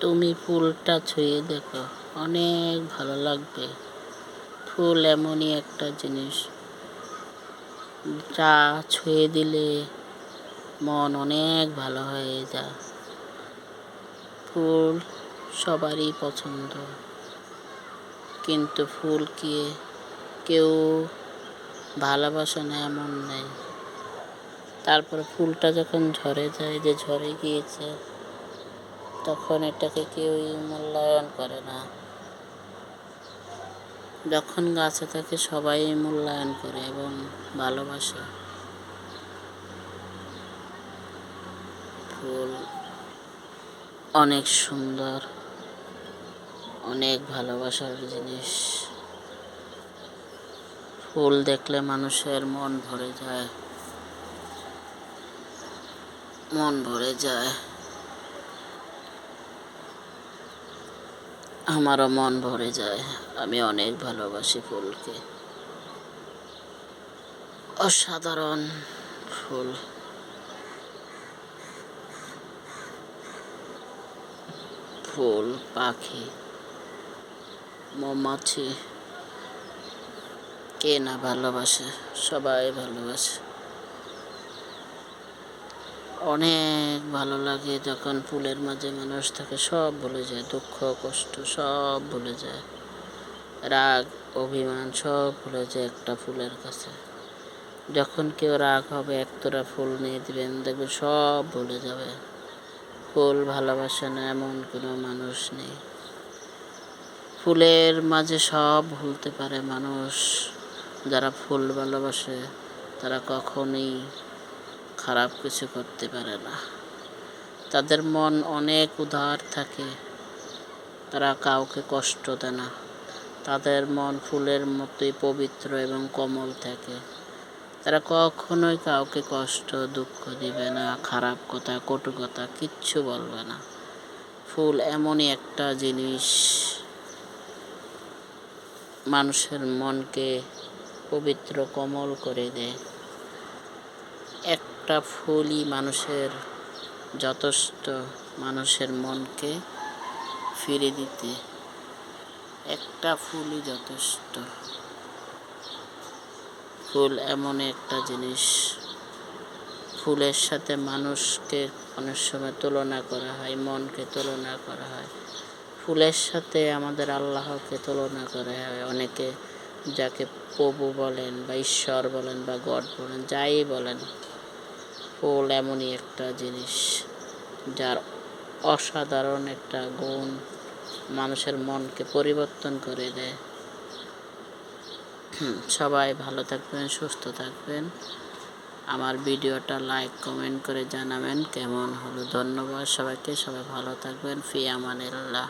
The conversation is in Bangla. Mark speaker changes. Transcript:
Speaker 1: তুমি ফুলটা ছুঁয়ে দেখো। অনেক ভালো লাগবে। ফুল এমনই একটা জিনিস। যা ছুঁয়ে দিলে মন অনেক ভালো হয়ে যায়। ফুল সবারই পছন্দ। কিন্তু ফুলকে কেউ ভালোবাসে না এমন নেই। তারপর ফুলটা যখন ঝরে যায়, যে ঝরে গিয়েছে তখন এটাকে কেউই মূল্যায়ন করে না। যখন গাছে থাকে সবাই মূল্যায়ন করে এবং ভালোবাসে। ফুল অনেক সুন্দর, অনেক ভালোবাসার জিনিস। ফুল দেখলে মানুষের মন ভরে যায়, মন ভরে যায়। আমারও মন ভরে যায়। আমি অনেক ভালোবাসি ফুলকে। অসাধারণ ফুল। ফুল, পাখি, মৌমাছি। কে না ভালোবাসে, সবাই ভালোবাসে। অনেক ভালো লাগে যখন ফুলের মাঝে মানুষ থাকে, সব ভুলে যায়, দুঃখ, কষ্ট, সব ভুলে যায়। রাগ, অভিমান, সব ভুলে যায় একটা ফুলের কাছে। যখন কেউ রাগ হবে একতরা ফুল নিয়ে দেবেন দেখবে সব ভুলে যাবে। ফুল ভালোবাসে না এমন কোনো মানুষ নেই। ফুলের মাঝে সব ভুলতে পারে মানুষ। যারা ফুল ভালোবাসে, তারা কখনোই খারাপ কিছু করতে পারে না। তাদের মন অনেক উদার থাকে। তারা কাউকে কষ্ট দেয় না। তাদের মন ফুলের মতোই পবিত্র এবং কোমল থাকে। তারা কখনোই কাউকে কষ্ট, দুঃখ দিবে না, খারাপ কথা, কটু কথা কিচ্ছু বলবে না। ফুল এমনই একটা জিনিস। মানুষের মনকে পবিত্র, কোমল করে দেয়। একটা ফুলই মানুষের যথেষ্ট মানুষের মনকে ফিরে দিতে। একটা ফুলই যথেষ্ট। ফুল এমন একটা জিনিস। ফুলের সাথে মানুষকে অনেক সময় তুলনা করা হয়, মনকে তুলনা করা হয়। ফুলের সাথে আমাদের আল্লাহকে তুলনা করা হয়। অনেকে যাকে প্রভু বলেন বা ঈশ্বর বলেন বা গড বলেন, যাই বলেন ফুল এমনই একটা জিনিস যার অসাধারণ একটা গুণ মানুষের মনকে পরিবর্তন করে দেয়। সবাই ভালো থাকবেন, সুস্থ থাকবেন। আমার ভিডিওটা লাইক, কমেন্ট করে জানাবেন কেমন হলো। ধন্যবাদ সবাইকে, সবাই ভালো থাকবেন। ফি আমানিল্লাহ